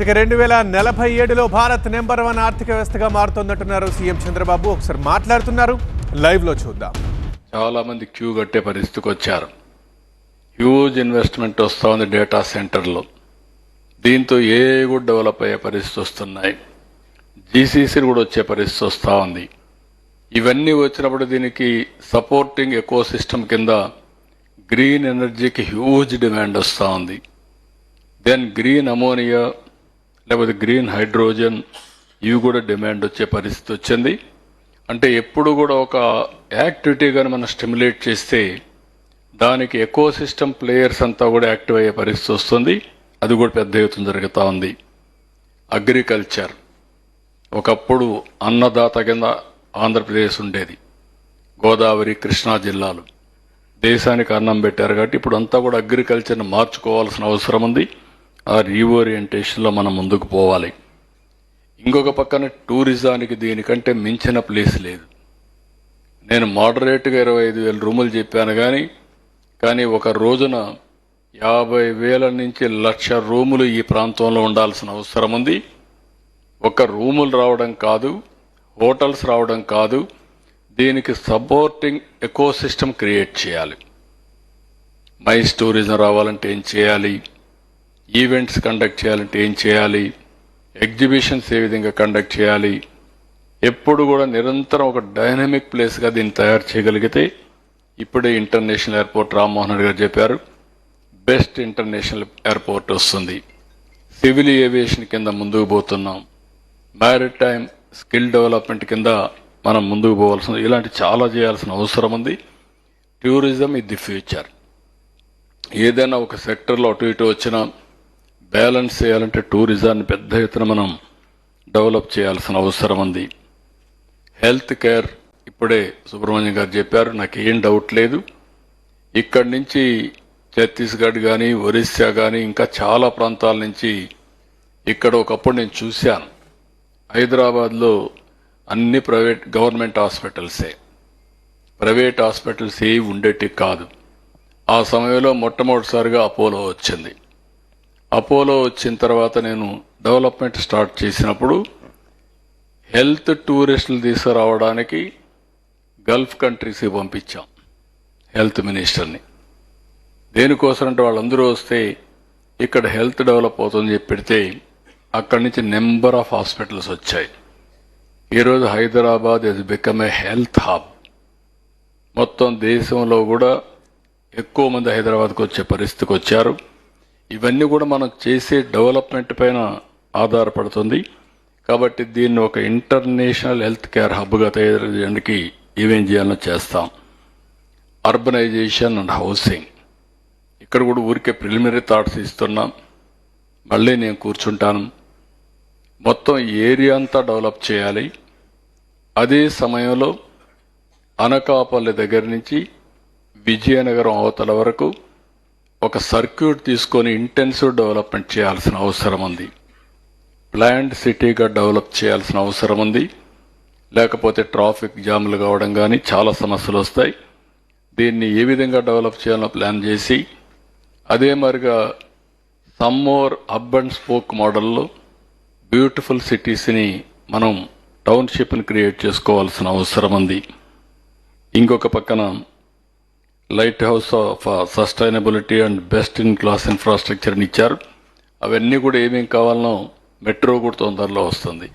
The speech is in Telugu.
ఇక రెండు వేల నలభై ఏడులో భారత్ నెంబర్ వన్ ఆర్థిక వ్యవస్థగా మారుతుందంటున్నారు సీఎం చంద్రబాబు. ఒకసారి మాట్లాడుతున్నారు. లైవ్లో చూద్దాం. చాలా మంది క్యూ కట్టే పరిస్థితికి వచ్చారు. హ్యూజ్ ఇన్వెస్ట్మెంట్ వస్తూ ఉంది డేటా సెంటర్లో దీంతో ఏ కూడా డెవలప్ అయ్యే పరిస్థితి వస్తున్నాయి. జీసీసీ కూడా వచ్చే పరిస్థితి వస్తూ ఉంది. ఇవన్నీ వచ్చినప్పుడు దీనికి సపోర్టింగ్ ఎకో సిస్టమ్ కింద గ్రీన్ ఎనర్జీకి హ్యూజ్ డిమాండ్ వస్తూ ఉంది. దెన్ గ్రీన్ అమోనియా లేకపోతే గ్రీన్ హైడ్రోజన్ ఇవి కూడా డిమాండ్ వచ్చే పరిస్థితి వచ్చింది. అంటే ఎప్పుడు కూడా ఒక యాక్టివిటీ కానీ మనం స్టిమ్యులేట్ చేస్తే దానికి ఎకో సిస్టమ్ ప్లేయర్స్ అంతా కూడా యాక్టివ్ అయ్యే పరిస్థితి వస్తుంది. అది కూడా పెద్ద ఎత్తున జరుగుతూ ఉంది. అగ్రికల్చర్. ఒకప్పుడు అన్నదాత కింద ఆంధ్రప్రదేశ్ ఉండేది. గోదావరి కృష్ణా జిల్లాలు. దేశానికి అన్నం పెట్టారు కాబట్టి ఇప్పుడు అంతా కూడా అగ్రికల్చర్ని మార్చుకోవాల్సిన అవసరం ఉంది. ఆ రీఓరియంటేషన్లో మనం ముందుకు పోవాలి. ఇంకొక పక్కన టూరిజానికి దీనికంటే మించిన ప్లేస్ లేదు. నేను మోడరేట్గా ఇరవై ఐదు వేల రూములు చెప్పాను కానీ కానీ ఒక రోజున యాభై వేల నుంచి లక్ష రూములు ఈ ప్రాంతంలో ఉండాల్సిన అవసరం ఉంది. ఒక రూములు రావడం కాదు హోటల్స్ రావడం కాదు దీనికి సపోర్టింగ్ ఎకోసిస్టమ్ క్రియేట్ చేయాలి. మైస్ టూరిజం రావాలంటే ఏం చేయాలి? ఈవెంట్స్ కండక్ట్ చేయాలంటే ఏం చేయాలి? ఎగ్జిబిషన్స్ ఏ విధంగా కండక్ట్ చేయాలి? ఎప్పుడు కూడా నిరంతరం ఒక డైనమిక్ ప్లేస్గా దీన్ని తయారు చేయగలిగితే ఇప్పుడే ఇంటర్నేషనల్ ఎయిర్పోర్ట్ రామ్మోహన్ రెడ్డి గారు చెప్పారు బెస్ట్ ఇంటర్నేషనల్ ఎయిర్పోర్ట్ వస్తుంది. సివిల్ ఏవియేషన్ కింద ముందుకు పోతున్నాం. మ్యారిటైమ్ స్కిల్ డెవలప్మెంట్ కింద మనం ముందుకు పోవాల్సింది ఇలాంటి చాలా చేయాల్సిన అవసరం ఉంది. టూరిజం ఇది ది ఫ్యూచర్. ఏదైనా ఒక సెక్టర్లో అటు ఇటు వచ్చినా బ్యాలెన్స్ చేయాలంటే టూరిజాన్ని పెద్ద ఎత్తున మనం డెవలప్ చేయాల్సిన అవసరం ఉంది. హెల్త్ కేర్ ఇప్పుడే సుబ్రహ్మణ్యం గారు చెప్పారు నాకు ఏం డౌట్ లేదు. ఇక్కడి నుంచి ఛత్తీస్గఢ్ కానీ ఒరిస్సా కానీ ఇంకా చాలా ప్రాంతాల నుంచి ఇక్కడ ఒకప్పుడు నేను చూశాను. హైదరాబాద్లో అన్ని ప్రైవేట్ గవర్నమెంట్ హాస్పిటల్సే. ప్రైవేట్ హాస్పిటల్స్ ఏవి ఉండేటి కాదు. ఆ సమయంలో మొట్టమొదటిసారిగా అపోలో వచ్చింది. అపోలో వచ్చిన తర్వాత నేను డెవలప్మెంట్ స్టార్ట్ చేసినప్పుడు హెల్త్ టూరిస్టులు తీసుకురావడానికి గల్ఫ్ కంట్రీస్కి పంపించాం హెల్త్ మినిస్టర్ని. దేనికోసం అంటే వాళ్ళందరూ వస్తే ఇక్కడ హెల్త్ డెవలప్ అవుతుందని చెప్పి పెడితే అక్కడి నుంచి నెంబర్ ఆఫ్ హాస్పిటల్స్ వచ్చాయి. ఈరోజు Hyderabad is become a health hub మొత్తం దేశంలో కూడా ఎక్కువ మంది హైదరాబాద్కు వచ్చే పరిస్థితికి వచ్చారు. ఇవన్నీ కూడా మనం చేసే డెవలప్మెంట్ పైన ఆధారపడుతుంది. కాబట్టి దీన్ని ఒక ఇంటర్నేషనల్ హెల్త్ కేర్ హబ్గా తయారు చేయడానికి ఏమేం చేయాలో చేస్తాం. Urbanisation and housing. ఇక్కడ కూడా ఊరికే ప్రిలిమినరీ థాట్స్ ఇస్తున్నాం. మళ్ళీ నేను కూర్చుంటాను. మొత్తం ఏరియా అంతా డెవలప్ చేయాలి. అదే సమయంలో అనకాపల్లి దగ్గర నుంచి విజయనగరం అవతల వరకు ఒక సర్క్యూట్ తీసుకొని ఇంటెన్సివ్ డెవలప్మెంట్ చేయాల్సిన అవసరం ఉంది. ప్లాండ్ సిటీగా డెవలప్ చేయాల్సిన అవసరం ఉంది. లేకపోతే ట్రాఫిక్ జామ్లు కావడం కానీ చాలా సమస్యలు వస్తాయి. దీన్ని ఏ విధంగా డెవలప్ చేయాలో ప్లాన్ చేసి అదే మరిగా సమ్మోర్ అబ్ అండ్ స్పోక్ మోడల్లో బ్యూటిఫుల్ సిటీస్ని మనం టౌన్షిప్ని క్రియేట్ చేసుకోవాల్సిన అవసరం ఉంది. ఇంకొక పక్కన lighthouse of sustainability and best in class ఇన్ఫ్రాస్ట్రక్చర్ని ఇచ్చారు. అవన్నీ కూడా ఏమేమి కావాలనో మెట్రో కూడా తొందరలో వస్తుంది.